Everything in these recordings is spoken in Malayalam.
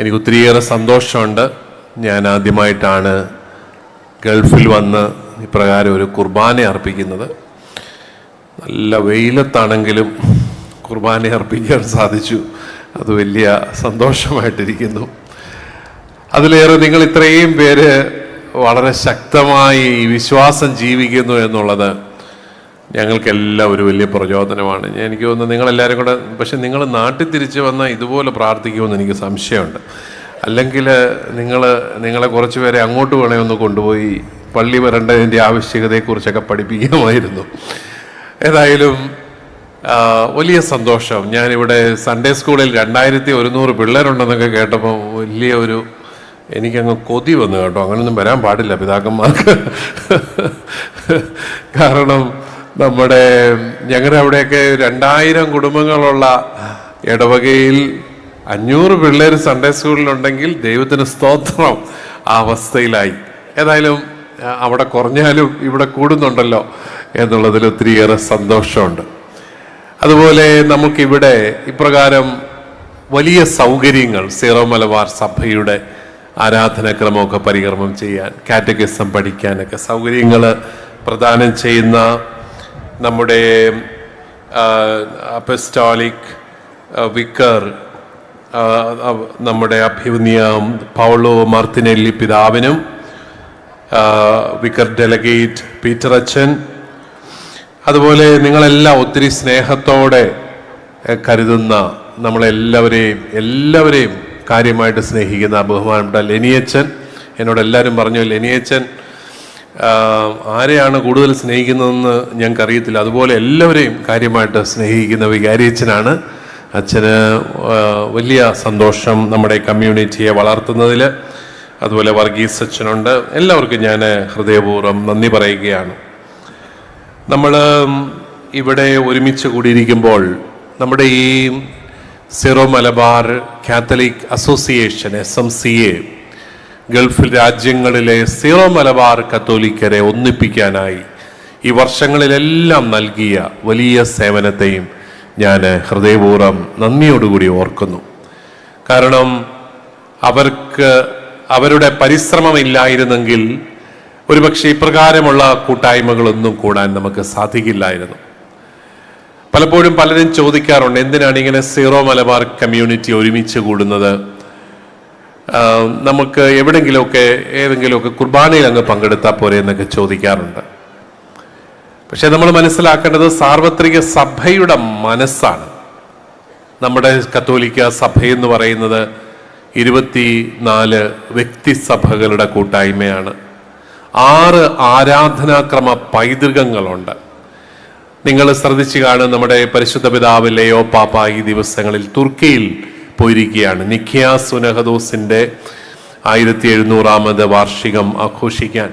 എനിക്ക് ഒത്തിരിയേറെ സന്തോഷമുണ്ട്. ഞാൻ ആദ്യമായിട്ടാണ് ഗൾഫിൽ വന്ന് ഇപ്രകാരം ഒരു കുർബാന അർപ്പിക്കുന്നത്. നല്ല വെയിലത്താണെങ്കിലും കുർബാന അർപ്പിക്കാൻ സാധിച്ചു. അത് വലിയ സന്തോഷമായിട്ടിരിക്കുന്നു. അതിലേറെ നിങ്ങൾ ഇത്രയും പേര് വളരെ ശക്തമായി വിശ്വാസം ജീവിക്കുന്നു എന്നുള്ളത് ഞങ്ങൾക്കെല്ലാം ഒരു വലിയ പ്രചോദനമാണ്. എനിക്ക് തോന്നുന്നു നിങ്ങളെല്ലാവരും കൂടെ പക്ഷെ നിങ്ങൾ നാട്ടിൽ തിരിച്ച് വന്നാൽ ഇതുപോലെ പ്രാർത്ഥിക്കുമെന്ന് എനിക്ക് സംശയമുണ്ട്. അല്ലെങ്കിൽ നിങ്ങൾ നിങ്ങളെ കുറച്ച് പേരെ അങ്ങോട്ട് വേണേ ഒന്ന് കൊണ്ടുപോയി പള്ളി വരേണ്ടതിന്റെ ആവശ്യകതയെക്കുറിച്ചൊക്കെ പഠിപ്പിക്കുമായിരുന്നു. ഏതായാലും വലിയ സന്തോഷം. ഞാനിവിടെ സൺഡേ സ്കൂളിൽ രണ്ടായിരത്തി ഒരുന്നൂറ് പിള്ളേരുണ്ടെന്നൊക്കെ കേട്ടപ്പോൾ വലിയ ഒരു എനിക്കങ്ങ് കൊതി വന്നു കേട്ടോ. അങ്ങനൊന്നും വരാൻ പാടില്ല പിതാക്കന്മാർക്ക്. കാരണം നമ്മുടെ ഞങ്ങളുടെ അവിടെയൊക്കെ രണ്ടായിരം കുടുംബങ്ങളുള്ള ഇടവകയിൽ അഞ്ഞൂറ് പിള്ളേർ സൺഡേ സ്കൂളിലുണ്ടെങ്കിൽ ദൈവത്തിന് സ്തോത്രം ആ അവസ്ഥയിലായി. ഏതായാലും അവിടെ കുറഞ്ഞാലും ഇവിടെ കൂടുന്നുണ്ടല്ലോ എന്നുള്ളതിൽ ഒത്തിരിയേറെ സന്തോഷമുണ്ട്. അതുപോലെ നമുക്കിവിടെ ഇപ്രകാരം വലിയ സൗകര്യങ്ങൾ സീറോ മലബാർ സഭയുടെ ആരാധനാക്രമമൊക്കെ പരികർമ്മം ചെയ്യാൻ കാറ്റഗിസം പഠിക്കാനൊക്കെ സൗകര്യങ്ങൾ പ്രദാനം ചെയ്യുന്ന നമ്മുടെ അപ്പസ്റ്റോളിക് വിക്കർ നമ്മുടെ അഭിമുന്യ പൗളോ മാർത്തിനെല്ലി പിതാവിനും വിക്കർ ഡെലഗേറ്റ് പീറ്റർ അച്ഛൻ അതുപോലെ നിങ്ങളെല്ലാം ഒത്തിരി സ്നേഹത്തോടെ കരുതുന്ന നമ്മളെല്ലാവരെയും എല്ലാവരെയും കാര്യമായിട്ട് സ്നേഹിക്കുന്ന ബഹുമാനപ്പെട്ട ലെനിയച്ചൻ എന്നോട് എല്ലാവരും പറഞ്ഞു ലെനിയച്ചൻ ആരെയാണ് കൂടുതൽ സ്നേഹിക്കുന്നതെന്ന് ഞങ്ങൾക്കറിയത്തില്ല. അതുപോലെ എല്ലാവരെയും കാര്യമായിട്ട് സ്നേഹിക്കുന്ന വികാരിയച്ചനാണ് അച്ഛന് വലിയ സന്തോഷം നമ്മുടെ കമ്മ്യൂണിറ്റിയെ വളർത്തുന്നതിൽ അതുപോലെ വർഗീസ് അച്ഛനുണ്ട്. എല്ലാവർക്കും ഞാൻ ഹൃദയപൂർവം നന്ദി പറയുകയാണ്. നമ്മൾ ഇവിടെ ഒരുമിച്ച് കൂടിയിരിക്കുമ്പോൾ നമ്മുടെ ഈ Syro Malabar Catholic Association S M C A Gulf രാജ്യങ്ങളിലെ സീറോ മലബാർ കത്തോലിക്കരെ ഒന്നിപ്പിക്കാനായി ഈ വർഷങ്ങളിലെല്ലാം നൽകിയ വലിയ സേവനത്തെയും ഞാൻ ഹൃദയപൂർവം നന്ദിയോടുകൂടി ഓർക്കുന്നു. കാരണം അവർക്ക് അവരുടെ പരിശ്രമമില്ലായിരുന്നെങ്കിൽ ഒരുപക്ഷെ ഇപ്രകാരമുള്ള കൂട്ടായ്മകളൊന്നും കൂടാൻ നമുക്ക് സാധിക്കില്ലായിരുന്നു. പലപ്പോഴും പലരും ചോദിക്കാറുണ്ട് എന്തിനാണ് ഇങ്ങനെ സീറോ മലബാർ കമ്മ്യൂണിറ്റി ഒരുമിച്ച് കൂടുന്നത്? നമുക്ക് എവിടെങ്കിലുമൊക്കെ ഏതെങ്കിലുമൊക്കെ കുർബാനയിൽ അങ്ങ് പങ്കെടുത്താൽ പോരെ എന്നൊക്കെ ചോദിക്കാറുണ്ട്. പക്ഷെ നമ്മൾ മനസ്സിലാക്കേണ്ടത് സാർവത്രിക സഭയുടെ മനസ്സാണ്. നമ്മുടെ കത്തോലിക്ക സഭയെന്ന് പറയുന്നത് ഇരുപത്തി നാല് വ്യക്തിസഭകളുടെ കൂട്ടായ്മയാണ്. ആറ് ആരാധനാക്രമ പൈതൃകങ്ങളുണ്ട്. നിങ്ങൾ ശ്രദ്ധിച്ചു കാണും നമ്മുടെ പരിശുദ്ധ പിതാവ് ലയോ പാപ്പ ഈ ദിവസങ്ങളിൽ തുർക്കിയിൽ പോയിരിക്കുകയാണ്. നിഖിയ സുനഹദോസിന്റെ ആയിരത്തി എഴുന്നൂറാമത് വാർഷികം ആഘോഷിക്കാൻ.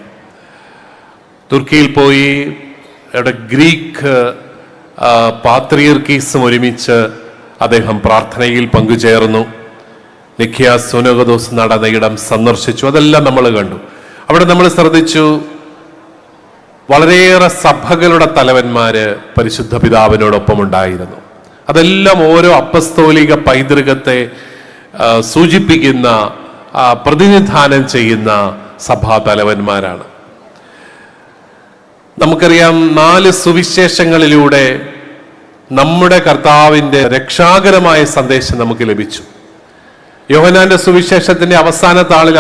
തുർക്കിയിൽ പോയി അവിടെ ഗ്രീക്ക് പാത്രിയർക്കീസും ഒരുമിച്ച് അദ്ദേഹം പ്രാർത്ഥനയിൽ പങ്കുചേർന്നു. നിഖ്യ സുനഹദോസ് നടന്ന ഇടം സന്ദർശിച്ചു. അതെല്ലാം നമ്മൾ കണ്ടു. അവിടെ നമ്മൾ ശ്രദ്ധിച്ചു വളരെയേറെ സഭകളുടെ തലവന്മാര് പരിശുദ്ധ പിതാവിനോടൊപ്പം ഉണ്ടായിരുന്നു. അതെല്ലാം ഓരോ അപ്പസ്തോലിക പൈതൃകത്തെ സൂചിപ്പിക്കുന്ന പ്രതിനിധാനം ചെയ്യുന്ന സഭാ തലവന്മാരാണ്. നമുക്കറിയാം നാല് സുവിശേഷങ്ങളിലൂടെ നമ്മുടെ കർത്താവിന്റെ രക്ഷാകരമായ സന്ദേശം നമുക്ക് ലഭിച്ചു. യോഹനാന്റെ സുവിശേഷത്തിന്റെ അവസാന താളിൽ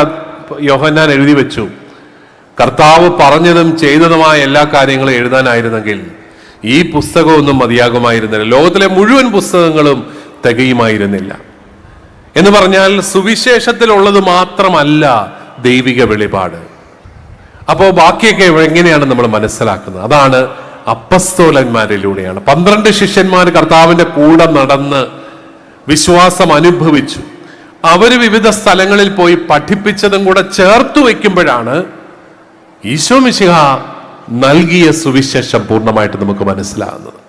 യോഹനാൻ എഴുതി വെച്ചു. കർത്താവ് പറഞ്ഞതും ചെയ്തതുമായ എല്ലാ കാര്യങ്ങളും എഴുതാനായിരുന്നെങ്കിൽ ഈ പുസ്തകമൊന്നും മതിയാകുമായിരുന്നില്ല. ലോകത്തിലെ മുഴുവൻ പുസ്തകങ്ങളും തികയുമായിരുന്നില്ല. എന്ന് പറഞ്ഞാൽ സുവിശേഷത്തിലുള്ളത് മാത്രമല്ല ദൈവിക വെളിപാട്. അപ്പോൾ ബാക്കിയൊക്കെ എങ്ങനെയാണ് നമ്മൾ മനസ്സിലാക്കുന്നത്? അതാണ് അപ്പസ്തോലന്മാരിലൂടെയാണ്. പന്ത്രണ്ട് ശിഷ്യന്മാർ കർത്താവിന്റെ കൂടെ നടന്ന് വിശ്വാസം അനുഭവിച്ചു. അവർ വിവിധ സ്ഥലങ്ങളിൽ പോയി പഠിപ്പിച്ചതും കൂടെ ചേർത്ത് വയ്ക്കുമ്പോഴാണ് ഈശോ മിശിഹ നൽകിയ സുവിശേഷം പൂർണമായിട്ട് നമുക്ക് മനസ്സിലാകുന്നത്.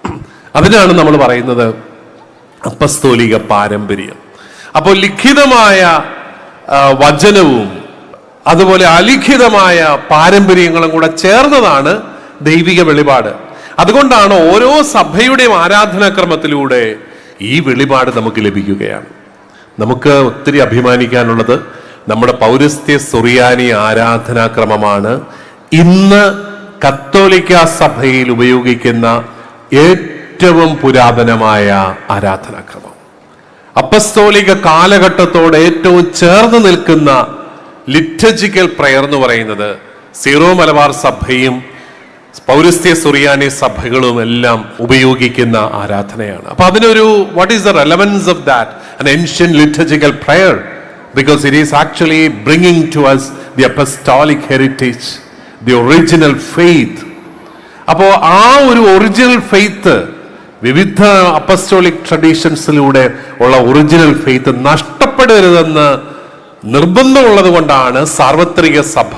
അതിനാണ് നമ്മൾ പറയുന്നത് അപ്പസ്തോലിക പാരമ്പര്യം. അപ്പോൾ ലിഖിതമായ വചനവും അതുപോലെ അലിഖിതമായ പാരമ്പര്യങ്ങളും കൂടെ ചേർന്നതാണ് ദൈവിക വെളിപാട്. അതുകൊണ്ടാണ് ഓരോ സഭയുടെയും ആരാധനാക്രമത്തിലൂടെ ഈ വെളിപാട് നമുക്ക് ലഭിക്കുകയാണ്. നമുക്ക് ഒത്തിരി അഭിമാനിക്കാനുള്ളത് നമ്മുടെ പൗരസ്ത്യ സുറിയാനി ആരാധനാക്രമമാണ് ഇന്ന് കത്തോലിക്ക സഭയിൽ ഉപയോഗിക്കുന്ന ഏറ്റവും പുരാതനമായ ആരാധനാക്രമം. അപ്പസ്തോലിക കാലഘട്ടത്തോട് ഏറ്റവും ചേർന്ന് നിൽക്കുന്ന ലിറ്റജിക്കൽ പ്രയർ എന്ന് പറയുന്നത് സീറോ മലബാർ സഭയും പൗരസ്ത്യ സുറിയാനി സഭകളും എല്ലാം ഉപയോഗിക്കുന്ന ആരാധനയാണ്. അപ്പൊ അതിനൊരു what is the relevance of that ancient liturgical prayer because it is actually bringing to us the apostolic heritage the original faith അപ്പോ ആ ഒരു ഒറിജിനൽ ഫെയ്ത്ത് വിവിധ അപ്പസ്റ്റോളിക് ട്രഡീഷൻസിലൂടെ ഉള്ള ഒറിജിനൽ ഫെയ്ത്ത് നഷ്ടപ്പെടരുതെന്ന് നിർബന്ധമുള്ളത് കൊണ്ടാണ് സാർവത്രിക സഭ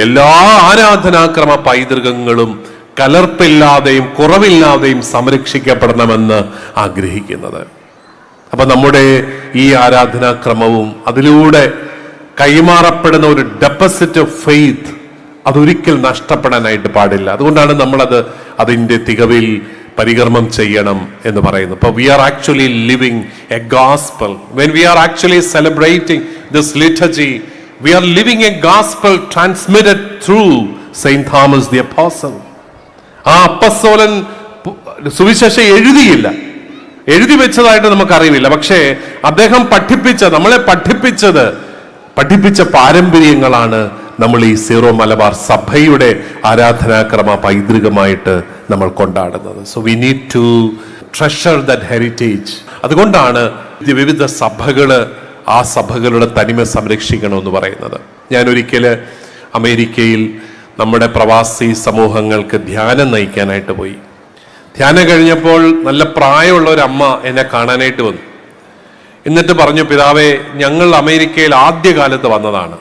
എല്ലാ ആരാധനാക്രമ പൈതൃകങ്ങളും കലർപ്പില്ലാതെയും കുറവില്ലാതെയും സംരക്ഷിക്കപ്പെടണമെന്ന് ആഗ്രഹിക്കുന്നത്. അപ്പൊ നമ്മുടെ ഈ ആരാധനാക്രമവും അതിലൂടെ കൈമാറപ്പെടുന്ന ഒരു ഡെപ്പോസിറ്റ് ഓഫ് ഫെയ്ത്ത് അതൊരിക്കൽ നഷ്ടപ്പെടാനായിട്ട് പാടില്ല. അതുകൊണ്ടാണ് നമ്മളത് അതിന്റെ തികവിൽ പരികർമ്മം ചെയ്യണം എന്ന് പറയുന്നത്. അപ്പോൾ we are actually living a gospel when we are actually celebrating this liturgy we are living a gospel transmitted through Saint Thomas the apostle ആ അപ്പസ്തോലൻ പു- സുവിശേഷം എഴുതിയില്ല. എഴുതി വെച്ചതായിട്ട് നമുക്കറിയില്ല പക്ഷേ അദ്ദേഹം പഠിപ്പിച്ച നമ്മളെ പഠിപ്പിച്ചത് പഠിപ്പിച്ച പാരമ്പര്യങ്ങളാണ് നമ്മൾ ഈ സീറോ മലബാർ സഭയുടെ ആരാധനാക്രമ പൈതൃകമായിട്ട് നമ്മൾ കൊണ്ടാടുന്നത്. So we need to treasure that heritage അതുകൊണ്ടാണ് വിവിധ സഭകൾ ആ സഭകളുടെ തനിമ സംരക്ഷിക്കണമെന്ന് പറയുന്നത്. ഞാൻ ഒരിക്കൽ അമേരിക്കയിൽ നമ്മുടെ പ്രവാസി സമൂഹങ്ങൾക്ക് ധ്യാനം നയിക്കാനായിട്ട് പോയി. ധ്യാനം കഴിഞ്ഞപ്പോൾ നല്ല പ്രായമുള്ള ഒരു അമ്മ എന്നെ കാണാനായിട്ട് വന്നു. എന്നിട്ട് പറഞ്ഞു പിതാവേ ഞങ്ങൾ അമേരിക്കയിൽ ആദ്യകാലത്ത് വന്നതാണ്.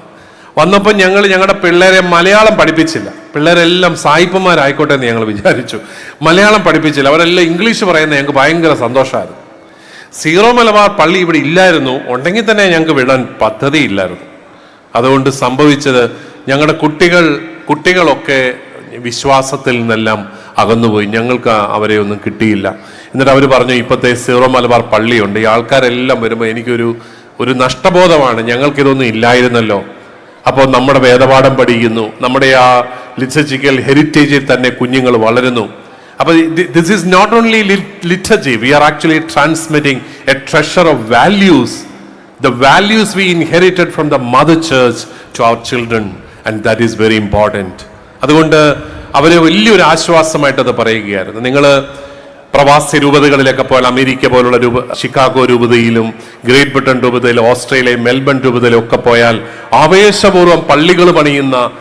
വന്നപ്പോൾ ഞങ്ങൾ ഞങ്ങളുടെ പിള്ളേരെ മലയാളം പഠിപ്പിച്ചില്ല. പിള്ളേരെല്ലാം സായിപ്പന്മാരായിക്കോട്ടെ എന്ന് ഞങ്ങൾ വിചാരിച്ചു. മലയാളം പഠിപ്പിച്ചില്ല. അവരെല്ലാം ഇംഗ്ലീഷ് പറയുന്നത് ഞങ്ങൾക്ക് ഭയങ്കര സന്തോഷമായിരുന്നു. സീറോ മലബാർ പള്ളി ഇവിടെ ഇല്ലായിരുന്നു. ഉണ്ടെങ്കിൽ തന്നെ ഞങ്ങൾക്ക് വിടാൻ പദ്ധതിയില്ലായിരുന്നു. അതുകൊണ്ട് സംഭവിച്ചത് ഞങ്ങളുടെ കുട്ടികൾ കുട്ടികളൊക്കെ വിശ്വാസത്തിൽ നിന്നെല്ലാം അകന്നുപോയി. ഞങ്ങൾക്ക് അവരെ ഒന്നും കിട്ടിയില്ല. എന്നിട്ട് അവർ പറഞ്ഞു ഇപ്പോഴത്തെ സീറോ മലബാർ പള്ളിയുണ്ട്. ഈ ആൾക്കാരെല്ലാം വരുമ്പോൾ എനിക്കൊരു ഒരു നഷ്ടബോധമാണ്. ഞങ്ങൾക്കിതൊന്നും ഇല്ലായിരുന്നല്ലോ. അപ്പോൾ നമ്മുടെ വേദപാഠം പഠിക്കുന്നു. നമ്മുടെ ആ ലിറ്റജിക്കൽ ഹെറിറ്റേജിൽ തന്നെ കുഞ്ഞുങ്ങൾ വളരുന്നു. അപ്പൊ this is not only liturgy we are actually transmitting a treasure of values the values we inherited from the mother church to our children and that is very important അതുകൊണ്ട് അവരെ വലിയൊരു ആശ്വാസമായിട്ട് അത് പറയുകയായിരുന്നു. നിങ്ങൾ പ്രവാസി രൂപതകളിലൊക്കെ പോയാൽ അമേരിക്ക പോലുള്ള രൂപ ഷിക്കാഗോ രൂപതയിലും ഗ്രേറ്റ് ബ്രിട്ടൻ രൂപതയിലും ഓസ്ട്രേലിയ മെൽബൺ രൂപതയിലും ഒക്കെ പോയാൽ ആവേശപൂർവം പള്ളികൾ പണിയുന്ന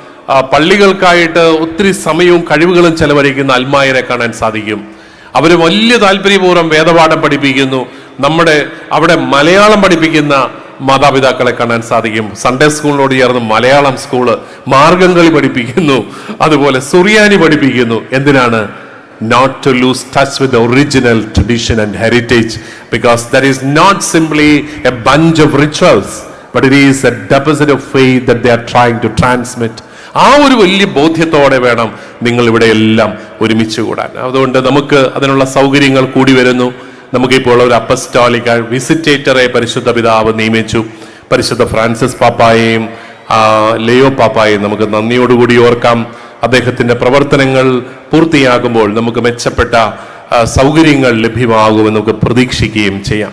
പള്ളികൾക്കായിട്ട് ഒത്തിരി സമയവും കഴിവുകളും ചെലവഴിക്കുന്ന അൽമായരെ കാണാൻ സാധിക്കും. അവർ വലിയ താല്പര്യപൂർവം വേദപാഠം പഠിപ്പിക്കുന്നു. നമ്മുടെ അവിടെ മലയാളം പഠിപ്പിക്കുന്ന മാതാപിതാക്കളെ കാണാൻ സാധിക്കും. സൺഡേ സ്കൂളിനോട് ചേർന്ന് മലയാളം സ്കൂൾ മാർഗംകളി പഠിപ്പിക്കുന്നു. അതുപോലെ സുറിയാനി പഠിപ്പിക്കുന്നു. എന്തിനാണ്? Not to lose touch with the original tradition and heritage because that is not simply a bunch of rituals but it is a deposit of faith that they are trying to transmit. ആ ഒരു വലിയ ബോധ്യത്തോടെ വേണം നിങ്ങൾ ഇവിടെ എല്ലാം ഒരുമിച്ച് കൂടാൻ. അതുകൊണ്ട് നമുക്ക് അതിനുള്ള സൗകര്യങ്ങൾ കൂടി വരുന്നു. നമുക്കിപ്പോൾ ഒരു അപ്പസ്റ്റോളിക്ക വിസിറ്റേറ്ററെ പരിശുദ്ധ പിതാവ് നിയമിച്ചു. പരിശുദ്ധ ഫ്രാൻസിസ് പാപ്പായെയും ലയോ പാപ്പായെയും നമുക്ക് നന്ദിയോടുകൂടി ഓർക്കാം. അദ്ദേഹത്തിന്റെ പ്രവർത്തനങ്ങൾ പൂർത്തിയാകുമ്പോൾ നമുക്ക് മെച്ചപ്പെട്ട സൗകര്യങ്ങൾ ലഭ്യമാകുമെന്ന് നമുക്ക് പ്രതീക്ഷിക്കുകയും ചെയ്യാം.